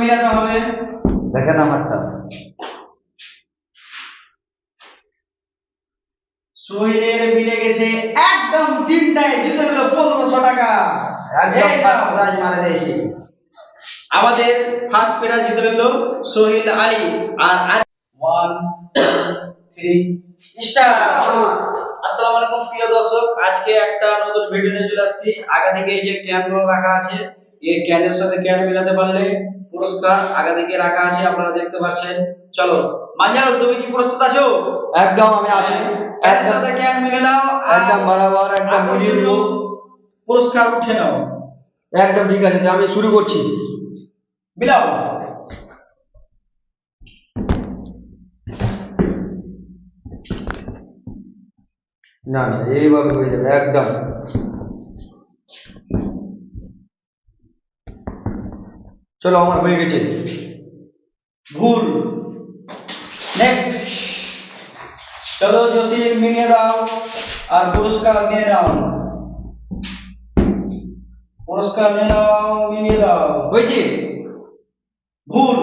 মিলাতে হবে। দেখেন আমারটা। সোহেলের মিলে গেছে একদম তিনটায় জুতো নিল পনেরোশো টাকা। একদম প্রাইজ মারা দিয়েছি। আমাদের ফার্স্ট প্লেয়ার জিতে নিল সোহেল আলী আর ওয়ান থ্রি আসসালামু আলাইকুম প্রিয় দর্শক আজকে একটা নতুন ভিডিও নিয়ে চলে আসছি। আগে থেকে এই যে ক্যানগুলো রাখা আছে এই ক্যানের সাথে ক্যান মিলাতে পারলে পুরস্কার আগে থেকে রাখা আছে আপনারা দেখতে পাচ্ছেন। চলো মাঞ্জারুল তুমি কি প্রস্তুত আছো? একদম আমি আছি। ক্যানের সাথে ক্যান মিলে নাও একদম বরাবর একদম মিলিয়ে নিব পুরস্কার উঠে নাও। একদম ঠিক আছে আমি শুরু করছি। মিলাও। না না এইভাবে হয়ে যাবে একদম। চলো আমার হয়ে গেছে ভুল নেক্সট চলো জসির মিলিয়ে দাও আর পুরস্কার নিয়ে নাও পুরস্কার নিয়ে নাও মিলিয়ে দাও হয়েছে ভুল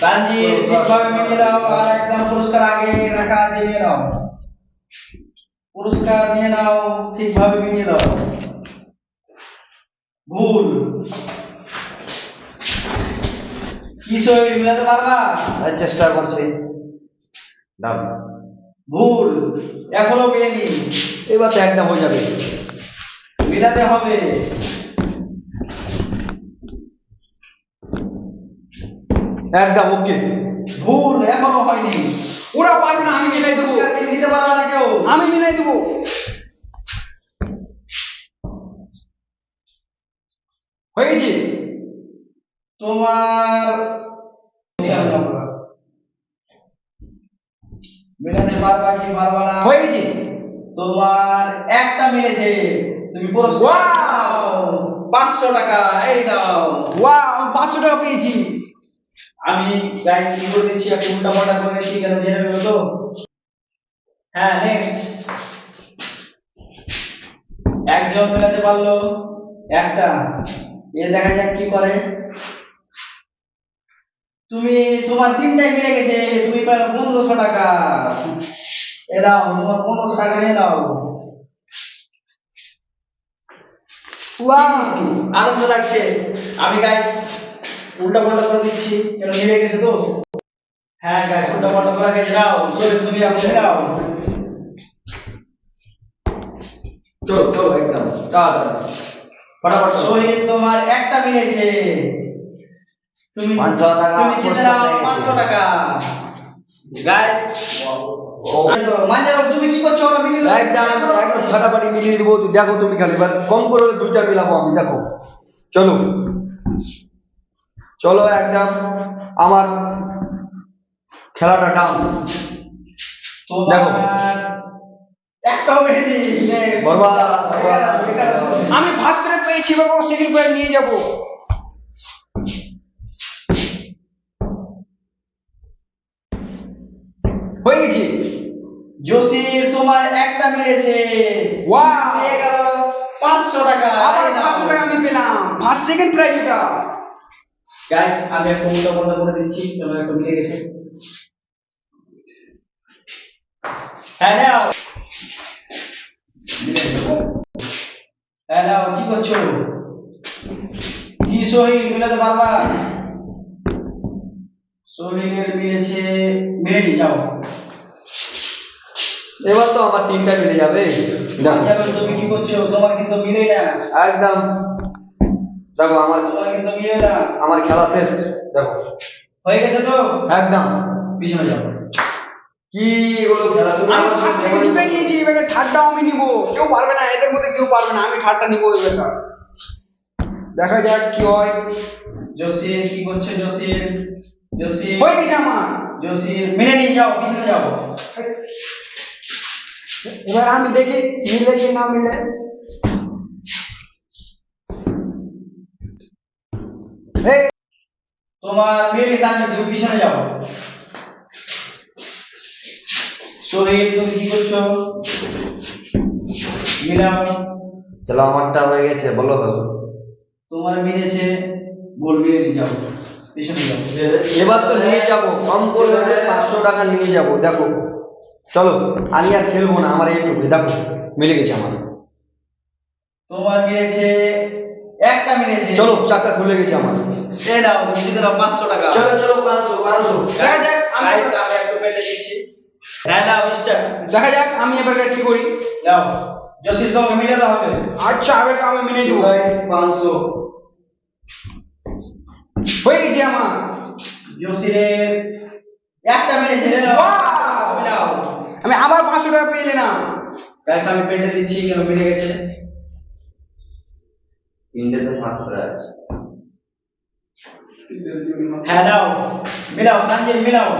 তানজির ঠিকভাবে মিলিয়ে দাও আর একদম পুরস্কার আগে রাখা আছে নিয়ে নাও পুরস্কার নিয়ে নাও ঠিকভাবে মিলিয়ে দাও ভুল। কিসই মিলাতে পারবা চেষ্টা করছি। দাও ভুল। এখনও মেলেনি এবার তো একদম হয়ে যাবে। মিলাতে হবে। একদম ওকে। ভুল এখনও হয়নি ওরা পারবে না আমি মিলাই দেবো পুরস্কার কি নিতে পারবে না কেউ আমি মিলাই দেবো হয়েছে তোমার মিলাতে পারবা কি পারবা না হয়েছে। তোমার একটা মিলেছে তুমি পুরস্কার Wow! টাকা এই দাও। ওয়া আমি টাকা পেয়েছি। আমি গাইস কি করে দিচ্ছি একটু উল্টা পাল্টা কেন জেনে নেব তো হ্যাঁ নেক্সট একজন মেলাতে পারল একটা। এ দেখা যাক কি করে। তুমি তোমার তিনটাই মিলে গেছে তুমি পেল পনেরোশো টাকা। এ দাও তোমার পনেরোশো টাকা নিয়ে ওয়া আনন্দ লাগছে? আমি গাইস উল্টা পাল্টা করে দিচ্ছি কেন মিলে গেছে তো? হ্যাঁ গাইস উল্টা পাল্টা করে গেছে নাও চলে তুমি এখন নাও। চলো চলো একদম তাড়াতাড়ি ফটাফট চলো। তোমার একটা মিলেছে 500 টাকা গাইস তুমি কি করছ। একদম একদম ফাটাফাটি মিলিয়ে দেবো। দেখো তুমি খালি এবার কম করে দুইটা মিলাবো আমি দেখো। চলো। চলো একদম আমার খেলাটা ডাউন দেখো। আমি ফার্স্ট পেয়েছি এবার বাবা সেকেন্ড প্রাইজ নিয়ে যাব। তোমার একটা Wow! পেয়ে গেল পাঁচশো টাকা। আবার পাঁচশো টাকা আমি পেলাম। ফার্স্ট সেকেন্ড প্রাইজ গাইস আমি পাল্টা করে দিচ্ছি তোমার একটা মিলে গেছে। হ্যাঁ হ্যাঁ নাও কি করছ? কি সহি মিলাতে পারবা? সহিলের মিলেছে মিলেনি যাও। এবার তো আমার তিনটা মিলে যাবে। তুমি কি করছ? তোমার কিন্তু মিলে না। একদম। দেখো আমার তোমার কিন্তু মিলে না। আমার খেলা শেষ। দেখো। হয়ে গেছে তো? একদম। পিছনে যাও। কি এগুলো খেলা শুরু আমি ফার্স্ট দুটো নিয়েছি এবারে থার্ডটাও আমি নিব। কেউ পারবে না এদের মধ্যে কেউ পারবে না। আমি থার্ডটা নিব দেখা যাক কি হয়। জসির কি করছে জসির জসির হয়ে গেছে আমার। জসির মেনে নিয়ে যাও পিছনে যাও। এবার আমি দেখি মিলে কি না মিলে। তোমার মেয়ে দাঁড়িয়ে তুমি পিছনে যাও। তুমি কি করছ? মিলাও চলো আমারটা হয়ে গেছে বলো তোমার মিলেছে নিয়ে যাও এবার তো নিয়ে যাব কম করে হলে পাঁচশো টাকা নিয়ে যাব দেখো। চলো আমি আর খেলব না আমার এইটুকু দেখো মিলে গেছে আমার। তোমার মিলেছে একটা মিলেছে। চলো চাকা খুলে গেছে আমার। এই নাও তুমি জিতে নাও পাঁচশো টাকা। চলো চলো পাঁচশো পাঁচশো। দেখা যাক আমি আমি একটু পেটে দিচ্ছি। হ্যাঁ নাও স্টার্ট দেখা যাক আমি এবার কি করি। যাও জসির তোমাকে মিলাতে হবে আচ্ছা এবার আমি মিলিয়ে দেবো। গাইস পাঁচশো। হয়ে গেছে আমার। জসিরের একটা মিলেছে নাও। আমি আবার পাঁচশো টাকা পেয়ে না পয়সা আমি পেটে দিচ্ছি কেন মিলে গেছে? তিনটেতে পাঁচশো টাকা আছে। হ্যাঁ নাও মিলাও তানজিল মিলাও।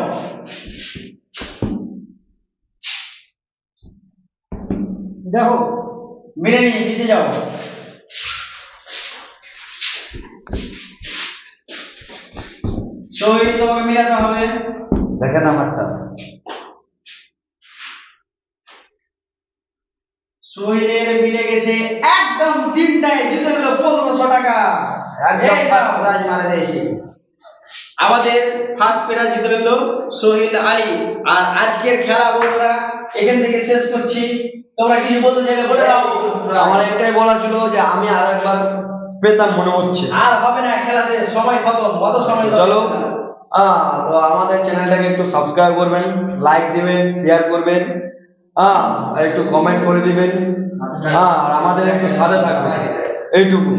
দেখো মিলে নিয়ে পিছিয়ে যাও। শহীদ তোমাকে মিলাতে হবে। দেখেন আমারটা। সোহেলের মিলে গেছে একদম তিনটায় জিতে নিল পনেরোশো টাকা। একদম ফার্স্ট প্রাইজ মারা দিয়েছি। আমাদের ফার্স্ট প্রাইজ জিতে নিল সোহেল আলী। আর আজকের খেলা বন্ধুরা এখান থেকে শেষ করছি। তোমরা কিছু বলতে চাইলে বলে দাও। আমার এটাই বলার ছিল যে আমি আর একবার পেতাম মনে হচ্ছে। আর হবে না খেলা শেষ সময় খতম কত সময় চলো। আহ, তো আমাদের চ্যানেলটাকে একটু সাবস্ক্রাইব করবেন লাইক দিবেন শেয়ার করবেন। হ্যাঁ একটু কমেন্ট করে দিবেন। হ্যাঁ আর আমাদের একটু সাথে থাকবেন এইটুকু।